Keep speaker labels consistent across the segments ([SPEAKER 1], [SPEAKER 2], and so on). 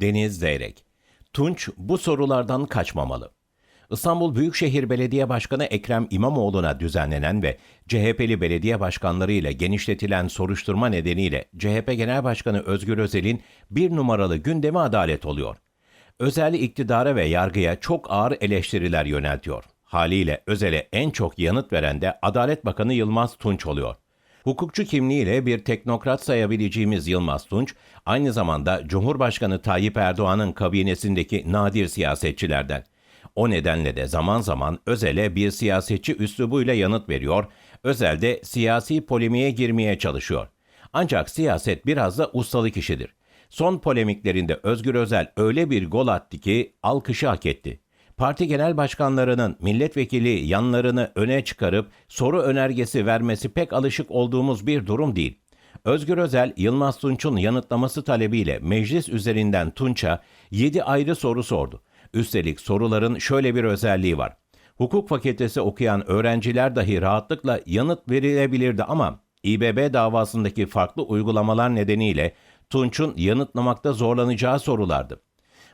[SPEAKER 1] Deniz Zeyrek. Tunç bu sorulardan kaçmamalı. İstanbul Büyükşehir Belediye Başkanı Ekrem İmamoğlu'na düzenlenen ve CHP'li belediye başkanları ile genişletilen soruşturma nedeniyle CHP Genel Başkanı Özgür Özel'in bir numaralı gündemi adalet oluyor. Özel iktidara ve yargıya çok ağır eleştiriler yöneltiyor. Haliyle Özel'e en çok yanıt veren de Adalet Bakanı Yılmaz Tunç oluyor. Hukukçu kimliğiyle bir teknokrat sayabileceğimiz Yılmaz Tunç, aynı zamanda Cumhurbaşkanı Tayyip Erdoğan'ın kabinesindeki nadir siyasetçilerden. O nedenle de zaman zaman Özel'e bir siyasetçi üslubuyla yanıt veriyor, Özel siyasi polemiğe girmeye çalışıyor. Ancak siyaset biraz da ustalık işidir. Son polemiklerinde Özgür Özel öyle bir gol attı ki alkışı hak etti. Parti genel başkanlarının milletvekili yanlarını öne çıkarıp soru önergesi vermesi pek alışık olduğumuz bir durum değil. Özgür Özel, Yılmaz Tunç'un yanıtlaması talebiyle meclis üzerinden Tunç'a 7 ayrı soru sordu. Üstelik soruların şöyle bir özelliği var. Hukuk fakültesi okuyan öğrenciler dahi rahatlıkla yanıt verilebilirdi ama İBB davasındaki farklı uygulamalar nedeniyle Tunç'un yanıtlamakta zorlanacağı sorulardı.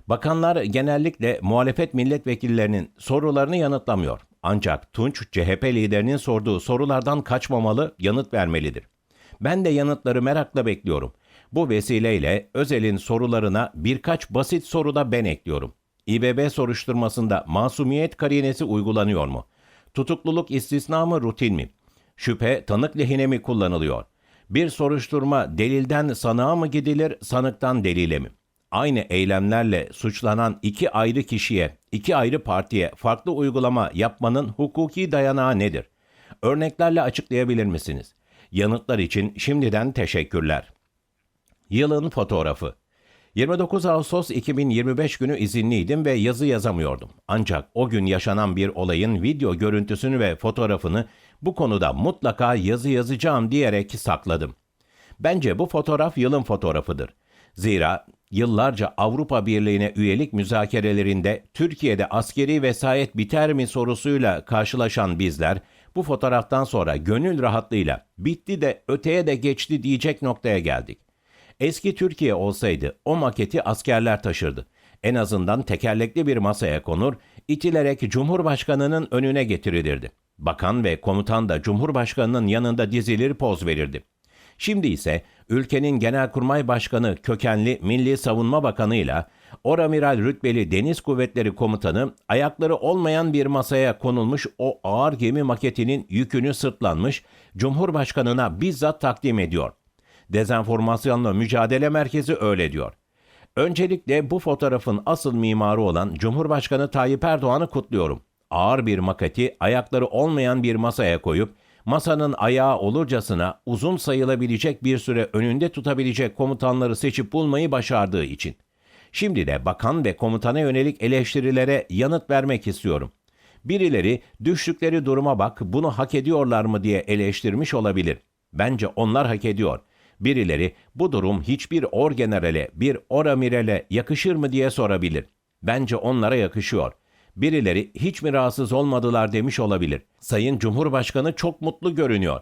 [SPEAKER 1] Bakanlar genellikle muhalefet milletvekillerinin sorularını yanıtlamıyor. Ancak Tunç, CHP liderinin sorduğu sorulardan kaçmamalı, yanıt vermelidir. Ben de yanıtları merakla bekliyorum. Bu vesileyle Özel'in sorularına birkaç basit soruda ben ekliyorum. İBB soruşturmasında masumiyet karinesi uygulanıyor mu? Tutukluluk istisna mı rutin mi? Şüphe tanık lehine mi kullanılıyor? Bir soruşturma delilden sanığa mı gidilir, sanıktan delile mi? Aynı eylemlerle suçlanan iki ayrı kişiye, iki ayrı partiye farklı uygulama yapmanın hukuki dayanağı nedir? Örneklerle açıklayabilir misiniz? Yanıtlar için şimdiden teşekkürler. Yılın fotoğrafı 29 Ağustos 2025 günü izinliydim ve yazı yazamıyordum. Ancak o gün yaşanan bir olayın video görüntüsünü ve fotoğrafını bu konuda mutlaka yazı yazacağım diyerek sakladım. Bence bu fotoğraf yılın fotoğrafıdır. Zira yıllarca Avrupa Birliği'ne üyelik müzakerelerinde Türkiye'de askeri vesayet biter mi sorusuyla karşılaşan bizler bu fotoğraftan sonra gönül rahatlığıyla bitti de öteye de geçti diyecek noktaya geldik. Eski Türkiye olsaydı o maketi askerler taşırdı. En azından tekerlekli bir masaya konur, itilerek Cumhurbaşkanı'nın önüne getirilirdi. Bakan ve komutan da Cumhurbaşkanı'nın yanında dizilir poz verirdi. Şimdi ise ülkenin Genelkurmay Başkanı kökenli Milli Savunma Bakanı'yla Oramiral rütbeli Deniz Kuvvetleri Komutanı ayakları olmayan bir masaya konulmuş o ağır gemi maketinin yükünü sırtlanmış Cumhurbaşkanına bizzat takdim ediyor. Dezenformasyonla Mücadele Merkezi öyle diyor. Öncelikle bu fotoğrafın asıl mimarı olan Cumhurbaşkanı Tayyip Erdoğan'ı kutluyorum. Ağır bir maketi ayakları olmayan bir masaya koyup masanın ayağı olurcasına uzun sayılabilecek bir süre önünde tutabilecek komutanları seçip bulmayı başardığı için. Şimdi de bakan ve komutana yönelik eleştirilere yanıt vermek istiyorum. Birileri düştükleri duruma bak bunu hak ediyorlar mı diye eleştirmiş olabilir. Bence onlar hak ediyor. Birileri bu durum hiçbir orgenerale, bir oramirale yakışır mı diye sorabilir. Bence onlara yakışıyor. Birileri hiç mi rahatsız olmadılar demiş olabilir. Sayın Cumhurbaşkanı çok mutlu görünüyor.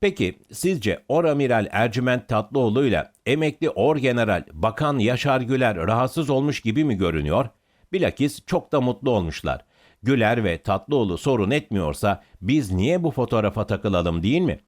[SPEAKER 1] Peki sizce Oramiral Ercüment Tatlıoğlu ile emekli Orgeneral Bakan Yaşar Güler rahatsız olmuş gibi mi görünüyor? Bilakis çok da mutlu olmuşlar. Güler ve Tatlıoğlu sorun etmiyorsa biz niye bu fotoğrafa takılalım değil mi?